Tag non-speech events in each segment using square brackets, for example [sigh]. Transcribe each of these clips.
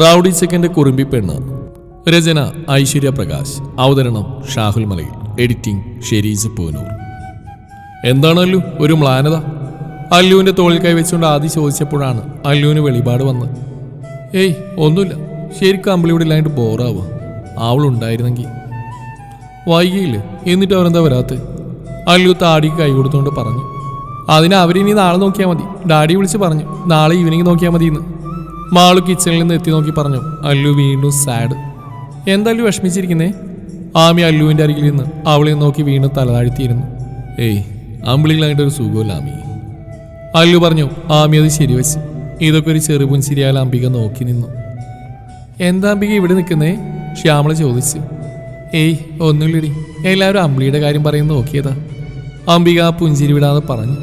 Rowdy second കുറുമ്പി പെണ്ണ്. രചന ഐശ്വര്യ പ്രകാശ്. അവതരണം Shahul Malayil. Editing Sheris Poonoor. എന്താണ് അല്ലു? ഒരു മ്ലാനത. അല്ലുവിന്റെ തോളിൽ കൈവച്ചുകൊണ്ട് ആദ്യം ചോദിച്ചപ്പോഴാണ് അല്ലുവിന് വെളിപാട് വന്നത്. ഏയ് ഒന്നുമില്ല. ശരിക്കും അമ്പലിവിടെ ഇല്ലാണ്ട് ബോറാവുക. അവളുണ്ടായിരുന്നെങ്കിൽ. വൈകിയില്ലേ? എന്നിട്ട് അവരെന്താ വരാത്ത? അല്ലു താടിക്ക് കൈ കൊടുത്തുകൊണ്ട് പറഞ്ഞു. അതിന് അവരിനി നാളെ നോക്കിയാൽ മതി. ഡാഡി വിളിച്ച് പറഞ്ഞു. നാളെ ഈവനിങ് നോക്കിയാൽ മതി എന്ന് മാളു കിച്ചണിൽ നിന്ന് എത്തി നോക്കി പറഞ്ഞു അല്ലു വീണ്ടും സാഡ് എന്തായാലും വിഷമിച്ചിരിക്കുന്നേ? ആമി അല്ലുവിന്റെ അരികിൽ നിന്ന് അവളെ നോക്കി വീണ്ടും തലതാഴ്ത്തിയിരുന്നു ഏയ് അമ്പിളികളായിട്ട് ഒരു സുഖമില്ല ആമി. അല്ലു പറഞ്ഞു ആമി അത് ശരിവെച്ച്. ഇതൊക്കെ ഒരു ചെറുപുൻസിരിയാൽ അംബിക നോക്കി നിന്നു. എന്താ അംബിക ഇവിടെ നിൽക്കുന്നേ? ശ്യാമള ചോദിച്ചു. ഏയ് ഒന്നുമില്ലടി. എല്ലാവരും അമ്പിളിയുടെ കാര്യം പറയുന്ന നോക്കിയതാ. അംബിക ആ പുഞ്ചിരി വിടാതെ പറഞ്ഞു.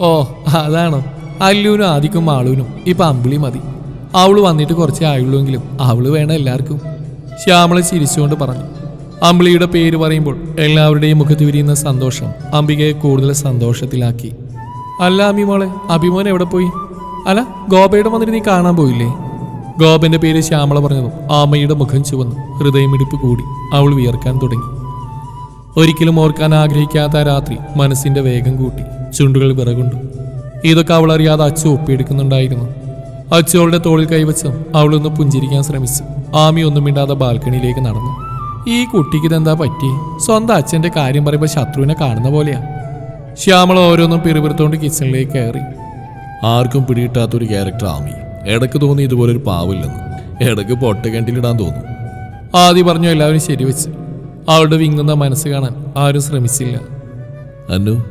ഓ അതാണോ? അല്ലുവിനും ആദിക്കും മാളുവിനും ഇപ്പം അമ്പിളി മതി. അവൾ വന്നിട്ട് കുറച്ചേ ആയുള്ളൂവെങ്കിലും അവൾ വേണം എല്ലാവർക്കും. ശ്യാമള ചിരിച്ചുകൊണ്ട് പറഞ്ഞു. അമ്പിളിയുടെ പേര് പറയുമ്പോൾ എല്ലാവരുടെയും മുഖത്ത് വിരിയുന്ന സന്തോഷം അംബികയെ കൂടുതൽ സന്തോഷത്തിലാക്കി. അല്ല അമ്മി മോളെ അഭിമോൻ എവിടെ പോയി? അല്ല ഗോപയുടെ വന്നിട്ട് നീ കാണാൻ പോയില്ലേ? ഗോപന്റെ പേര് ശ്യാമള പറഞ്ഞതും ആമയുടെ മുഖം ചുവന്നു ഹൃദയമിടിപ്പ് കൂടി. അവൾ വിയർക്കാൻ തുടങ്ങി. ഒരിക്കലും ഓർക്കാൻ ആഗ്രഹിക്കാത്ത രാത്രി മനസ്സിന്റെ വേഗം കൂട്ടി ചുണ്ടുകൾ വിറകുണ്ടു. ഇതൊക്കെ അവൾ അറിയാതെ അച്ചു ഒപ്പിയെടുക്കുന്നുണ്ടായിരുന്നു. അച്ചു അവളുടെ തോളിൽ കൈവച്ചും അവളൊന്ന് പുഞ്ചിരിക്കാൻ ശ്രമിച്ചു. ആമി ഒന്നും മിണ്ടാതെ ബാൽക്കണിയിലേക്ക് നടന്നു. ഈ കുട്ടിക്ക് ഇതെന്താ പറ്റി? സ്വന്തം അച്ഛന്റെ കാര്യം പറയുമ്പോൾ ശത്രുവിനെ കാണുന്ന പോലെയാ. ശ്യാമള ഓരോന്നും പിറുപിറുത്തോണ്ട് കിച്ചണിലേക്ക് കയറി. ആർക്കും പിടികിട്ടാത്തൊരു ക്യാരക്ടർ ആമി. ഇടയ്ക്ക് തോന്നി ഇതുപോലൊരു പാവില്ലെന്ന്. ഇടയ്ക്ക് പൊട്ട കിണറ്റിലിടാൻ തോന്നും. ആദ്യം പറഞ്ഞു എല്ലാവരും ശരിവെച്ച്. അവളുടെ വിങ്ങുന്ന മനസ്സ് കാണാൻ ആരും ശ്രമിച്ചില്ല. അന്നു?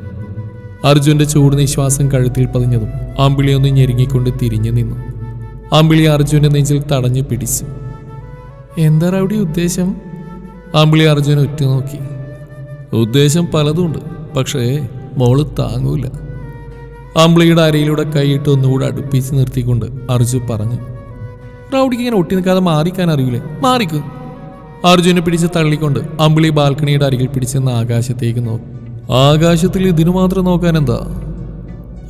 അർജുന്റെ ചൂട് നിശ്വാസം കഴുത്തിൽ പതിഞ്ഞതും അമ്പിളിയൊന്ന് ഞെരുങ്ങിക്കൊണ്ട് തിരിഞ്ഞു നിന്നു. അമ്പിളി അർജുനെ നെഞ്ചിൽ തടഞ്ഞു പിടിച്ചു. എന്താ റൗഡി ഉദ്ദേശം? ആമ്പിളി അർജുനെ ഉറ്റുനോക്കി. ഉദ്ദേശം പലതുണ്ട് പക്ഷേ മോൾ താങ്ങൂല. ആമ്പിളിയുടെ അരയിലൂടെ കൈയിട്ട് ഒന്നുകൂടെ അടുപ്പിച്ച് നിർത്തിക്കൊണ്ട് അർജു പറഞ്ഞു റൗഡിക്ക് ഇങ്ങനെ ഒട്ടി നിൽക്കാതെ മാറിക്കാൻ അറിയില്ലേ മാറിക്കും. അർജുനെ പിടിച്ച് തള്ളിക്കൊണ്ട് അമ്പിളി ബാൽക്കണിയുടെ അരികിൽ പിടിച്ചെന്ന് ആകാശത്തേക്ക് നോക്കി. ആകാശത്തിൽ ഇതിനു മാത്രം നോക്കാൻ എന്താ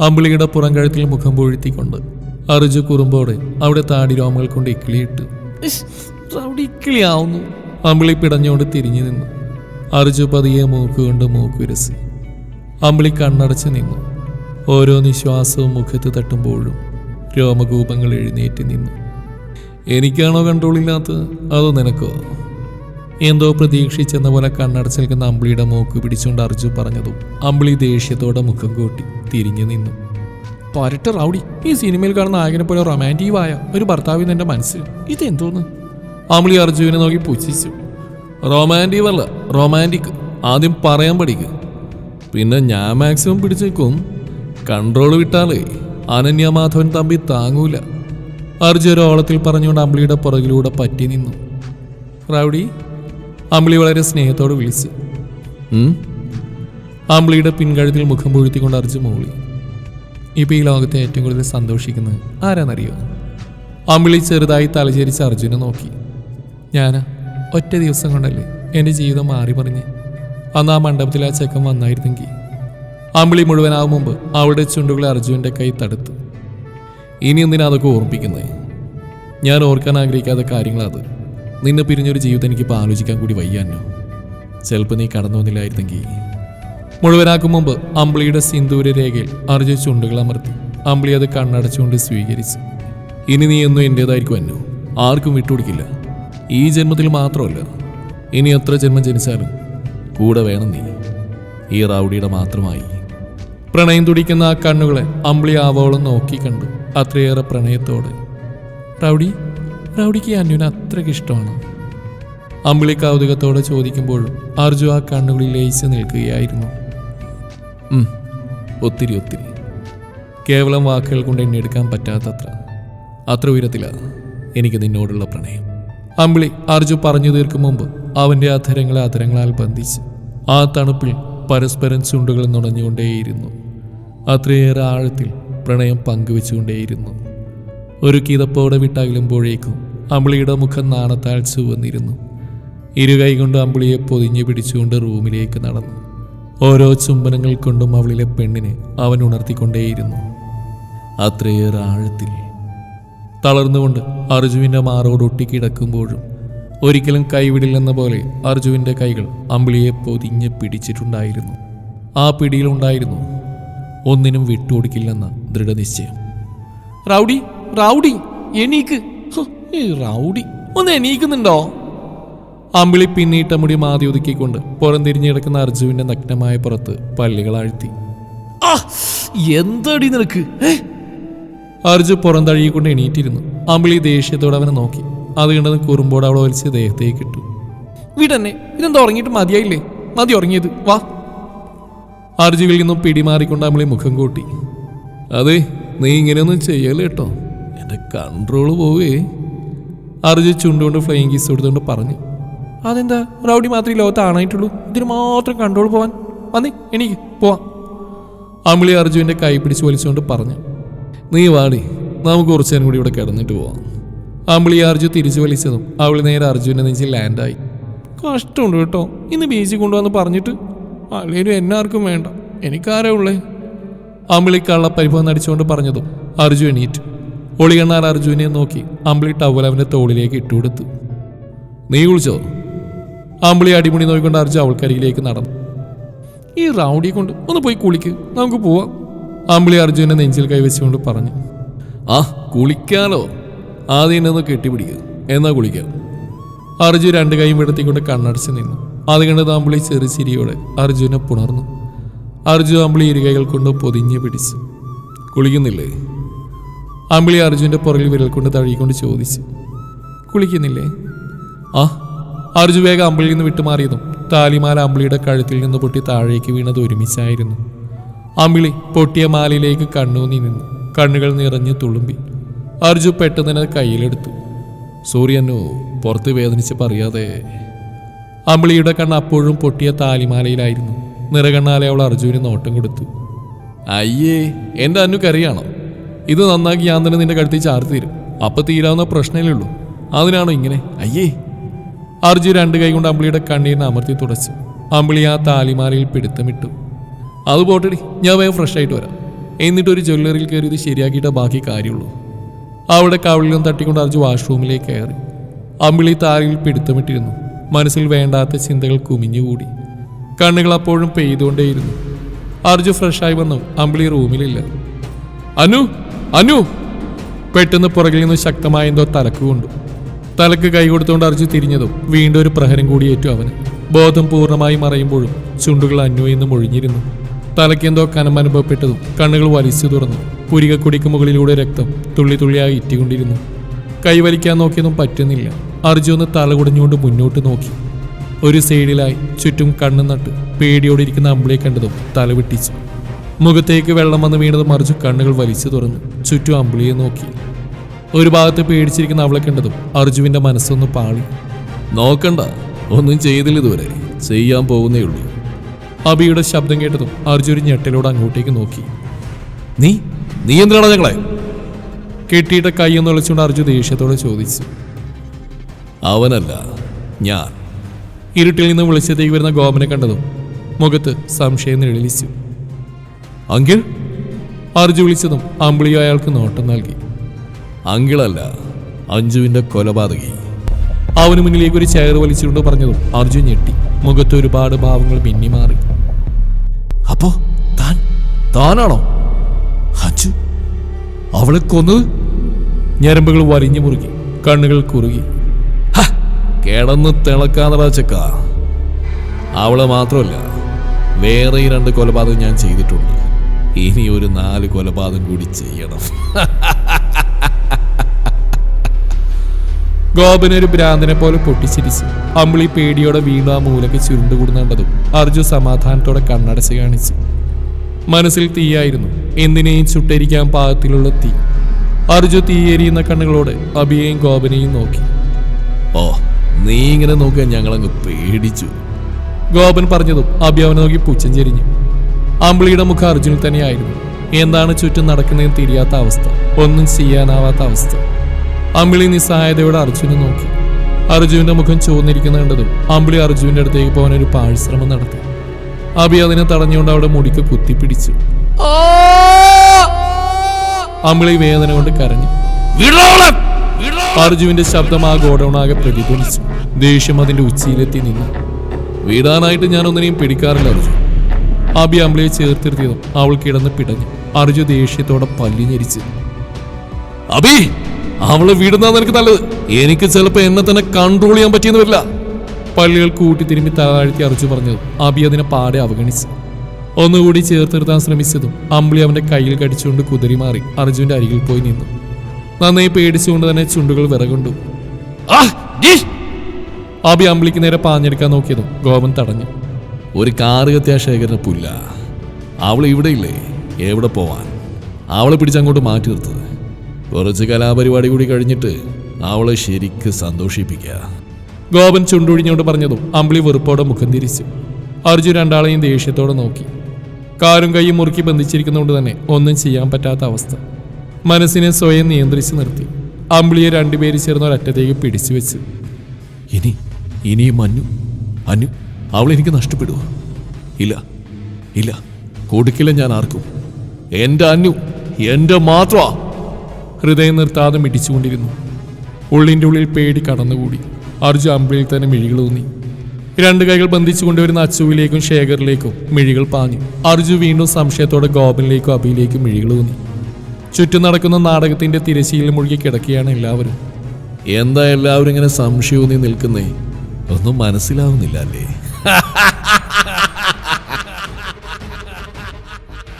അമ്പിളിയുടെ പുറം കഴുത്തിൽ മുഖം പൊഴുത്തിക്കൊണ്ട് അർജു കുറുമ്പോടെ അവിടെ താടി രോമങ്ങൾ കൊണ്ട് ഇക്കിളിയിട്ട്. ഇക്കിളിയാവുന്നു. അമ്പിളി പിടഞ്ഞുകൊണ്ട് തിരിഞ്ഞു നിന്നു. അർജു പതിയെ മൂക്കുകൊണ്ട് മൂക്കുരസി അമ്പിളി കണ്ണടച്ച് നിന്നു. ഓരോ നിശ്വാസവും മുഖത്ത് തട്ടുമ്പോഴും രോമകൂപങ്ങൾ എഴുന്നേറ്റ് നിന്നു. എനിക്കാണോ കൺട്രോൾ ഇല്ലാത്തത്? അതോ നിനക്കോ? എന്തോ പ്രതീക്ഷിച്ചെന്ന പോലെ കണ്ണടച്ച് നിൽക്കുന്ന അമ്പിളിയുടെ മൂക്ക് പിടിച്ചുകൊണ്ട് അർജു പറഞ്ഞതും അമ്പിളി ദേഷ്യത്തോടെ മുഖം കൂട്ടി തിരിഞ്ഞു നിന്നു. പരട്ട റൗഡി. ഈ സിനിമയിൽ കാണുന്ന നായകനെ പോലെ റൊമാന്റീവായ ഒരു ഭർത്താവിന് എന്റെ മനസ്സിൽ. ഇതെന്തോന്ന്? അമ്പിളി അർജുവിനെ നോക്കി പുച്ഛിച്ചു. റൊമാന്റീവ് അല്ല റൊമാന്റിക്. ആദ്യം പറയാൻ പഠിക്ക്. പിന്നെ ഞാൻ മാക്സിമം പിടിച്ചു നിൽക്കും. കൺട്രോൾ വിട്ടാലേ അനന്യ മാധവൻ തമ്പി താങ്ങൂല. അർജു ഒരു ഓളത്തിൽ പറഞ്ഞുകൊണ്ട് അമ്പിളിയുടെ പുറകിലൂടെ പറ്റി നിന്നു. റൗഡി അമ്പിളി വളരെ സ്നേഹത്തോട് വിളിച്ചു? അമ്പിളിയുടെ പിൻകഴുത്തിൽ മുഖം പൊഴുത്തിക്കൊണ്ട് അർജു മൂളി. ഇപ്പൊ ഈ ലോകത്തെ ഏറ്റവും കൂടുതൽ സന്തോഷിക്കുന്നത് ആരാന്നറിയോ? അമ്പിളി ചെറുതായി തലചേരിച്ച് അർജുനെ നോക്കി. ഞാൻ ഒറ്റ ദിവസം കൊണ്ടല്ലേ എന്റെ ജീവിതം മാറി പറഞ്ഞ്. അന്ന് ആ മണ്ഡപത്തിൽ ആ ചെക്കൻ വന്നായിരുന്നെങ്കിൽ അമ്പിളി മുഴുവനാകും മുമ്പ് അവളുടെ ചുണ്ടുകളെ അർജുന്റെ കൈ തടുത്തു. ഇനി എന്തിനാ അതൊക്കെ ഓർമ്മിക്കുന്നത് ഞാൻ ഓർക്കാൻ ആഗ്രഹിക്കാത്ത കാര്യങ്ങളത്. നിന്നെ പിരിഞ്ഞൊരു ജീവിതം എനിക്കിപ്പോൾ ആലോചിക്കാൻ കൂടി വയ്യാനോ ചിലപ്പോൾ നീ കടന്നു വന്നില്ലായിരുന്നെങ്കിൽ മുഴുവനാക്കും മുമ്പ് അമ്പിളിയുടെ സിന്ദൂര രേഖയിൽ അർജു ചുണ്ടുകൾ അമർത്തി. അമ്പിളി അത് കണ്ണടച്ചുകൊണ്ട് സ്വീകരിച്ചു. ഇനി നീ എന്നും എന്റേതായിരിക്കും അന്നു. ആർക്കും വിട്ടുകൊടുക്കില്ല. ഈ ജന്മത്തിൽ മാത്രമല്ല. ഇനി എത്ര ജന്മം ജനിച്ചാലും കൂടെ വേണം നീ. ഈ റൗഡിയുടെ മാത്രമായി. പ്രണയം തുടിക്കുന്ന ആ കണ്ണുകളെ അമ്പിളി ആവോളം നോക്കി കണ്ടു. അത്രയേറെ പ്രണയത്തോടെ. റൗഡി റൗഡിക്ക് ഈ അന്യുവിനെ അത്രയ്ക്ക് ഇഷ്ടമാണ്? അമ്പിളി കൗതുകത്തോടെ ചോദിക്കുമ്പോഴും അർജു ആ കണ്ണുകളിൽ ലയിച്ച് നിൽക്കുകയായിരുന്നു. ഒത്തിരി ഒത്തിരി. കേവലം വാക്കുകൾ കൊണ്ട് എന്നെ എടുക്കാൻ പറ്റാത്തത്ര. അത്ര ഉയരത്തിലാണ് എനിക്ക് നിന്നോടുള്ള പ്രണയം. അമ്പിളി അർജു പറഞ്ഞു തീർക്കും മുമ്പ് അവന്റെ അധരങ്ങളെ അധരങ്ങളാൽ ബന്ധിച്ച് ആ തണുപ്പിൽ പരസ്പരം ചുണ്ടുകൾ നുണഞ്ഞുകൊണ്ടേയിരുന്നു. അത്രയേറെ ആഴത്തിൽ പ്രണയം പങ്കുവെച്ചുകൊണ്ടേയിരുന്നു. ഒരു കിതപ്പോടെ വിട്ടകലുമ്പോഴേക്കും അമ്പിളിയുടെ മുഖം നാണത്താൽ ചുവന്നിരുന്നു. ഇരുകൈ കൊണ്ട് അമ്പിളിയെ പൊതിഞ്ഞു പിടിച്ചുകൊണ്ട് റൂമിലേക്ക് നടന്നു. ഓരോ ചുംബനങ്ങൾ കൊണ്ടും അവളിലെ പെണ്ണിനെ അവൻ ഉണർത്തിക്കൊണ്ടേയിരുന്നു. അത്രയേറെ ആഴത്തിൽ. തളർന്നുകൊണ്ട് അർജുവിന്റെ മാറോട് ഒട്ടിക്കിടക്കുമ്പോഴും ഒരിക്കലും കൈവിടില്ലെന്ന പോലെ അർജുവിന്റെ കൈകൾ അമ്പിളിയെ പൊതിഞ്ഞ് പിടിച്ചിട്ടുണ്ടായിരുന്നു. ആ പിടിയിലുണ്ടായിരുന്നു ഒന്നിനും വിട്ടുകൊടുക്കില്ലെന്ന ദൃഢനിശ്ചയം. റൗഡി റൗഡി എണീക്ക്. റൗഡി. ഒന്ന് എണീക്കുന്നുണ്ടോ? അമ്പിളി പിന്നീട്ട മുടി മാതി ഒതുക്കിക്കൊണ്ട് പുറംതിരിഞ്ഞു കിടക്കുന്ന അർജുവിന്റെ നഗ്നമായ പുറത്ത് പല്ലുകൾ ആഴ്ത്തി എന്തടി നിനക്ക്? അർജു പുറം തഴുകിക്കൊണ്ട് എണീറ്റിരുന്നു. അമ്പിളി ദേഷ്യത്തോടെ അവനെ നോക്കി. അത് കണ്ടത് കുറുമ്പോട് അവളെ വലിച്ച് ദേഹത്തേക്ക് ഇട്ടു. വീടന്നെ ഇതെന്താ ഉറങ്ങിയിട്ട് മതിയായില്ലേ? മതി ഉറങ്ങിയത് വാ. അർജുവിൽ നിന്നും പിടിമാറിക്കൊണ്ട് അമ്പിളി മുഖം കൂട്ടി. അതെ നീ ഇങ്ങനെയൊന്നും ചെയ്യല്ലേ കേട്ടോ എന്റെ കൺട്രോൾ പോവേ. അർജു ചുണ്ടുകൊണ്ട് ഫ്ലൈയിങ് കിസ് കൊടുത്തുകൊണ്ട് പറഞ്ഞു. അതെന്താ? റൗഡി മാത്രമേ ലോകത്ത് ആണായിട്ടുള്ളൂ. ഇതിന് മാത്രം കൺട്രോൾ പോവാൻ. വന്നേ എനിക്ക് പോവാം. അമ്പിളി അർജുവിന്റെ കൈ പിടിച്ച് വലിച്ചുകൊണ്ട് പറഞ്ഞു നീ വാടി നമുക്ക് കുറച്ചു നേരം കൂടി ഇവിടെ കിടന്നിട്ട് പോവാം. അമ്പിളി അർജു തിരിച്ചു വലിച്ചതും അവൾ നേരെ അർജുവിന്റെ നെഞ്ചിൽ ലാൻഡായി കഷ്ടമുണ്ട് കേട്ടോ ഇന്ന് ബീച്ചിൽ കൊണ്ടുവന്ന് പറഞ്ഞിട്ട്. അല്ലേലും എന്നാർക്കും വേണ്ട. എനിക്കാരേ ഉള്ളേ. അമ്പിളി കള്ള പരിഭവം നടിച്ചുകൊണ്ട് പറഞ്ഞതും അർജു എണീറ്റു. ഒളികണ്ണാൽ അർജുവിനെ നോക്കി അമ്പിളി ടവൽ അവന്റെ തോളിലേക്ക് ഇട്ടുകൊടുത്തു. നീ വിളിച്ചോ അമ്പിളി അടിമുടി നോക്കിക്കൊണ്ട് അർജു അവൾക്കരികിലേക്ക് നടന്നു. ഈ റൗഡിയെ കൊണ്ട് ഒന്ന് പോയി കുളിക്ക്. നമുക്ക് പോവാം. ആമ്പിളി അർജുനെ നെഞ്ചിൽ കൈവച്ചുകൊണ്ട് പറഞ്ഞു. ആ കുളിക്കാലോ? ആദ്യം എന്നെ ഒന്ന് കെട്ടിപ്പിടിക്കുക എന്നാ കുളിക്കാം? അർജു രണ്ട് കൈയും എടുത്തിക്കൊണ്ട് കണ്ണടച്ച് നിന്നു. അത് കണ്ടത് അമ്പിളി ചെറുചിരിയോടെ അർജുനെ പുണർന്നു. അർജു അമ്പിളി ഇരുകൈകൾ കൊണ്ട് പൊതിഞ്ഞ് പിടിച്ചു. കുളിക്കുന്നില്ലേ? അമ്പിളി അർജുന്റെ പുറകിൽ വിരൽ കൊണ്ട് തഴുകിക്കൊണ്ട് ചോദിച്ചു. കുളിക്കുന്നില്ലേ? ആ അർജു വേഗം അമ്പിളിയിൽ നിന്ന് വിട്ടുമാറിയതും താലിമാല അമ്പിളിയുടെ കഴുത്തിൽ നിന്ന് പൊട്ടി താഴേക്ക് വീണത് ഒരുമിച്ചായിരുന്നു. അമ്പിളി പൊട്ടിയ മാലയിലേക്ക് കണ്ണൂന്നി നിന്നു. കണ്ണുകൾ നിറഞ്ഞു തുളുമ്പി. അർജു പെട്ടെന്ന് കയ്യിലെടുത്തു. സൂര്യനു പുറത്ത് വേദനിച്ച് പറയാതെ. അമ്പിളിയുടെ കണ്ണ് അപ്പോഴും പൊട്ടിയ താലിമാലയിലായിരുന്നു. നിറകണ്ണാലെ അവൾ അർജുവിന് നോട്ടം കൊടുത്തു. അയ്യേ എന്റെ അന്നുക്കറിയാണോ? ഇത് നന്നാക്കി ഞാൻ തന്നെ നിന്റെ കഴുത്തിൽ ചാർത്തി തരും. അപ്പൊ തീരാവുന്ന പ്രശ്നമേ ഉള്ളൂ. അതിനാണോ ഇങ്ങനെ? അയ്യേ അർജു രണ്ട് കൈ കൊണ്ട് അമ്പിളിയുടെ കണ്ണീരിന് അമർത്തി തുടച്ചു. അമ്പിളി ആ താലിമാലയിൽ പിടുത്തമിട്ടു. അത് പോട്ടടി ഞാൻ വേഗം ഫ്രഷ് ആയിട്ട് വരാം. എന്നിട്ട് ഒരു ജ്വല്ലറിയിൽ കയറി ഇത് ശരിയാക്കിയിട്ടേ ബാക്കി കാര്യമുള്ളൂ. അവിടെ കവിളിലും തട്ടിക്കൊണ്ട് അർജു വാഷ്റൂമിലേക്ക് കയറി. അമ്പിളി താരയിൽ പിടുത്തമിട്ടിരുന്നു. മനസ്സിൽ വേണ്ടാത്ത ചിന്തകൾ കുമിഞ്ഞുകൂടി. കണ്ണുകൾ അപ്പോഴും പെയ്തുകൊണ്ടേയിരുന്നു. അർജു ഫ്രഷായി വന്നു. അമ്പിളി റൂമിലില്ല. അനു അനു! പെട്ടെന്ന് പുറകിൽ നിന്ന് ശക്തമായ എന്തോ തലക്ക് കൊണ്ടു തലക്ക് കൈ കൊടുത്തുകൊണ്ട് അർജു തിരിഞ്ഞതും വീണ്ടും ഒരു പ്രഹരം കൂടി ഏറ്റു അവന്. ബോധം പൂർണമായി മറയുമ്പോഴും ചുണ്ടുകൾ അന്വയിന്ന് മുഴിഞ്ഞിരുന്നു. കനം അനുഭവപ്പെട്ടതും കണ്ണുകൾ വലിച്ചു തുറന്നു. പുരികക്കുടിക്ക് മുകളിലൂടെ രക്തം തുള്ളി തുള്ളിയായി ഇറ്റിക്കൊണ്ടിരുന്നു. കൈവലിക്കാൻ നോക്കിയൊന്നും പറ്റുന്നില്ല. അർജു ഒന്ന് തല കുടഞ്ഞുകൊണ്ട് മുന്നോട്ട് നോക്കി. ഒരു സൈഡിലായി ചുറ്റും കണ്ണു നട്ട് പേടിയോടെ ഇരിക്കുന്ന അമ്പിളിയെ കണ്ടതും തല വെട്ടിച്ചു. മുഖത്തേക്ക് വെള്ളം വന്ന് വീണതും അർജു കണ്ണുകൾ വലിച്ചു തുറന്നു. ചുറ്റും അമ്പിളിയെ നോക്കി. ഒരു ഭാഗത്ത് പേടിച്ചിരിക്കുന്ന അവളെ കണ്ടതും അർജുവിന്റെ മനസ്സൊന്ന് പാളി. നോക്കണ്ട ഒന്നും ചെയ്തില്ല ഇതുവരെ. ചെയ്യാൻ പോകുന്നേ ഉള്ളൂ. അബിയുടെ ശബ്ദം കേട്ടതും അർജു ഒരു ഞെട്ടലോട് അങ്ങോട്ടേക്ക് നോക്കി. നീ നീ എന്തിനാണ് ഞങ്ങളെ? കെട്ടിയിട്ട കൈയൊന്ന് വിളിച്ചുകൊണ്ട് അർജു ദേഷ്യത്തോടെ ചോദിച്ചു. അവനല്ല ഞാൻ. ഇരുട്ടിൽ നിന്ന് വിളിച്ചതേക്ക് വരുന്ന ഗോപനെ കണ്ടതും മുഖത്ത് സംശയം നിഴലിച്ചു. അങ്കിൾ? അർജു വിളിച്ചതും അമ്പിളിയോ അയാൾക്ക് നോട്ടം നൽകി. അങ്കിളല്ല അഞ്ജുവിന്റെ കൊലപാതകി. അവന് മുന്നിലേക്ക് ഒരു ചെയർ വലിച്ചുകൊണ്ട് പറഞ്ഞതും അർജുൻ ഞെട്ടി. മുഖത്ത് ഒരുപാട് ഭാവങ്ങൾ മിന്നിമാറി അപ്പോ താൻ താനാണോ? അഞ്ജു അവളെ കൊന്നത്? ഞരമ്പുകൾ വലിഞ്ഞു മുറുകി കണ്ണുകൾ കുറുകി. കിടന്ന് തിളക്കാന്നടാ ചെക്ക അവളെ മാത്രമല്ല വേറെ രണ്ട് കൊലപാതകം ഞാൻ ചെയ്തിട്ടുണ്ട്. ഇനി ഒരു നാല് കൊലപാതകം കൂടി ചെയ്യണം. [laughs] ഗോപൻ ഒരു ഭ്രാന്തനെ പോലെ പൊട്ടിച്ചിരിച്ചു അമ്പിളി പേടിയോടെ വീണ്ടും ആ മൂലക്ക് ചുരുണ്ടുകൂടുന്നുണ്ടതും അർജു സമാധാനത്തോടെ കണ്ണടച്ച് കാണിച്ചു. മനസ്സിൽ തീയായിരുന്നു. എന്തിനേയും ചുട്ടരിക്കാൻ പാകത്തിലുള്ള തീ. അർജു തീയെരിയുന്ന കണ്ണുകളോടെ അബിയെയും ഗോപനെയും നോക്കി. ഓ നീ ഇങ്ങനെ നോക്കാൻ ഞങ്ങളങ്ങ് പേടിച്ചു. ഗോപൻ പറഞ്ഞതും അബി അവനെ നോക്കി പുച്ഛം ചെരിഞ്ഞു. അമ്പിളിയുടെ മുഖം അർജുനിൽ തന്നെയായിരുന്നു. എന്താണ് ചുറ്റും നടക്കുന്നതെന്ന് തിരിയാത്ത അവസ്ഥ. ഒന്നും ചെയ്യാനാവാത്ത അവസ്ഥ. അമ്പിളി നിസ്സഹായതയോടെ അർജുനെ നോക്കി. അർജുവിന്റെ മുഖം ചുവന്നിരിക്കുന്ന കണ്ടതും അമ്പിളി അർജുവിന്റെ അടുത്തേക്ക് പോകാൻ ഒരു പാഴ്ശ്രമം നടത്തി. അബി അതിനെ തടഞ്ഞുകൊണ്ട് അവിടെ മുടിക്ക് കുത്തിപ്പിടിച്ചു. അമ്പിളി വേദന കൊണ്ട് കരഞ്ഞു. അർജുവിന്റെ ശബ്ദം ആ ഗോഡൌണാകെ പ്രതിധ്വനിച്ചു. ദേഷ്യം അതിന്റെ ഉച്ചിയിലെത്തി നിന്നു. വീടാനായിട്ട് ഞാൻ ഒന്നിനെയും പിടിക്കാറില്ല അർജു അബി അമ്പിളിയെ ചേർത്തിരുത്തിയതും അവൾ കിടന്ന് പിടഞ്ഞു. അർജു ദേഷ്യത്തോടെ പല്ലി ഞെരിച്ച് അബി! അവളെ വിടുന്ന നിനക്ക് നല്ലത്. എനിക്ക് ചിലപ്പോ എന്നെ തന്നെ കൺട്രോൾ ചെയ്യാൻ പറ്റിയെന്ന് വരില്ല. പള്ളികൾ കൂട്ടി തിരുമ്പി താഴ്ത്തി അറിച്ചു പറഞ്ഞത് അബി അതിനെ പാടെ അവഗണിച്ചു. ഒന്നുകൂടി ചേർത്ത് നിർത്താൻ ശ്രമിച്ചതും അമ്പിളി അവന്റെ കയ്യിൽ കടിച്ചുകൊണ്ട് കുതിരി മാറി അർജുന്റെ അരികിൽ പോയി നിന്നു. നന്നായി പേടിച്ചുകൊണ്ട് തന്നെ ചുണ്ടുകൾ വിറകൊണ്ടു. അബി അമ്പിളിക്ക് നേരെ പാഞ്ഞെടുക്കാൻ നോക്കിയതും ഗോപൻ തടഞ്ഞു. ഒരു കാറ് കത്തിയ ശേഖരന പുല്ല. അവൾ ഇവിടെ ഇല്ലേ എവിടെ പോവാൻ? അവളെ പിടിച്ചങ്ങോട്ട് മാറ്റി നിർത്തത് കുറച്ച് കലാപരിപാടി കൂടി കഴിഞ്ഞിട്ട് അവളെ ശരിക്ക് സന്തോഷിപ്പിക്കുക. ഗോപൻ ചുണ്ടൊഴിഞ്ഞോണ്ട് പറഞ്ഞതും അമ്പിളി വെറുപ്പോടെ മുഖം തിരിച്ചു. അർജുൻ രണ്ടാളെയും ദേഷ്യത്തോടെ നോക്കി. കാലും കൈയും മുറുക്കി ബന്ധിച്ചിരിക്കുന്നതുകൊണ്ട് തന്നെ ഒന്നും ചെയ്യാൻ പറ്റാത്ത അവസ്ഥ. മനസ്സിനെ സ്വയം നിയന്ത്രിച്ചു നിർത്തി. അമ്പിളിയെ രണ്ടുപേര് ചേർന്ന് ഒരറ്റത്തേക്ക് പിടിച്ചു വെച്ച്. ഇനി ഇനിയും മഞ്ഞു അനു അവൾ എനിക്ക് നഷ്ടപ്പെടുക ഇല്ല ഇല്ല കൊടുക്കില്ല ഞാൻ ആർക്കും. എന്റെ അന്നു എന്റെ മാത്രമാ ഹൃദയം നിർത്താതെ മിടിച്ചുകൊണ്ടിരുന്നു. ഉള്ളിന്റെ ഉള്ളിൽ പേടി കടന്നുകൂടി. അർജു അമ്പിളിൽ തന്നെ മിഴികൾ തോന്നി രണ്ട് കൈകൾ ബന്ധിച്ചു കൊണ്ടുവരുന്ന അച്ചുവിലേക്കും ശേഖറിലേക്കും മിഴികൾ പാഞ്ഞു. അർജു വീണ്ടും സംശയത്തോടെ ഗോപനിലേക്കും അബിയിലേക്കും മിഴികൾ ഊന്നി. ചുറ്റും നടക്കുന്ന നാടകത്തിന്റെ തിരശ്ശീലിൽ മുഴുകി കിടക്കുകയാണ് എല്ലാവരും. എന്താ എല്ലാവരും ഇങ്ങനെ സംശയവും നിൽക്കുന്നേ? ഒന്നും മനസ്സിലാവുന്നില്ല അല്ലേ?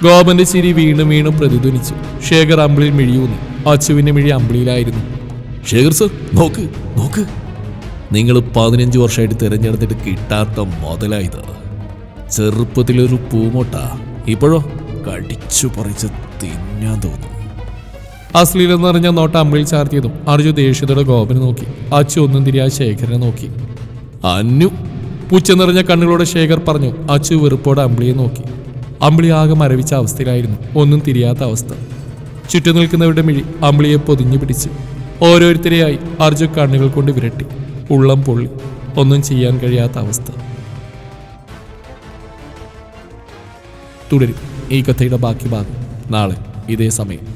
ഗോപന്റെ ചിരി വീണ്ടും വീണ്ടും പ്രതിധ്വനിച്ചു. ശേഖർ അമ്പിളിൽ മിഴിയൂന്നി. അച്ചുവിന്റെ മിഴി അമ്പിളിയിലായിരുന്നു. ശേഖർ സർ നോക്ക് നോക്ക്. നിങ്ങൾ പതിനഞ്ച് വർഷമായിട്ട് തിരഞ്ഞെടുത്തിട്ട് കിട്ടാത്ത മുതലായത്. ചെറുപ്പത്തിലൊരു പൂമോട്ട ഇപ്പോഴോ കടിച്ചു പറിച്ച് തിന്നാൻ തോന്നുന്നു അശ്ലീലെന്ന് പറഞ്ഞ നോട്ട അമ്പിളിൽ ചാർത്തിയതും അർജു ദേഷ്യത്തോടെ ഗോപനെ നോക്കി അച്ചു ഒന്നും തിരിയാ ശേഖരനെ നോക്കി. അന്നു. പുച്ച നിറഞ്ഞ കണ്ണുകളോടെ ശേഖർ പറഞ്ഞു അച്ചു വെറുപ്പോടെ അമ്പിളിയെ നോക്കി. അമ്പിളി ആകെ മരവിച്ച അവസ്ഥയിലായിരുന്നു ഒന്നും തിരിയാത്ത അവസ്ഥ. ചുറ്റും നിൽക്കുന്നവരുടെ മിഴി അമ്പിളിയെ പൊതിഞ്ഞു പിടിച്ച് ഓരോരുത്തരെയായി അർജു കണ്ണുകൾ കൊണ്ട് വിരട്ടി. ഉള്ളം പൊള്ളി. ഒന്നും ചെയ്യാൻ കഴിയാത്ത അവസ്ഥ. തുടരും ഈ കഥയുടെ ബാക്കി ഭാഗം. നാളെ ഇതേ സമയം.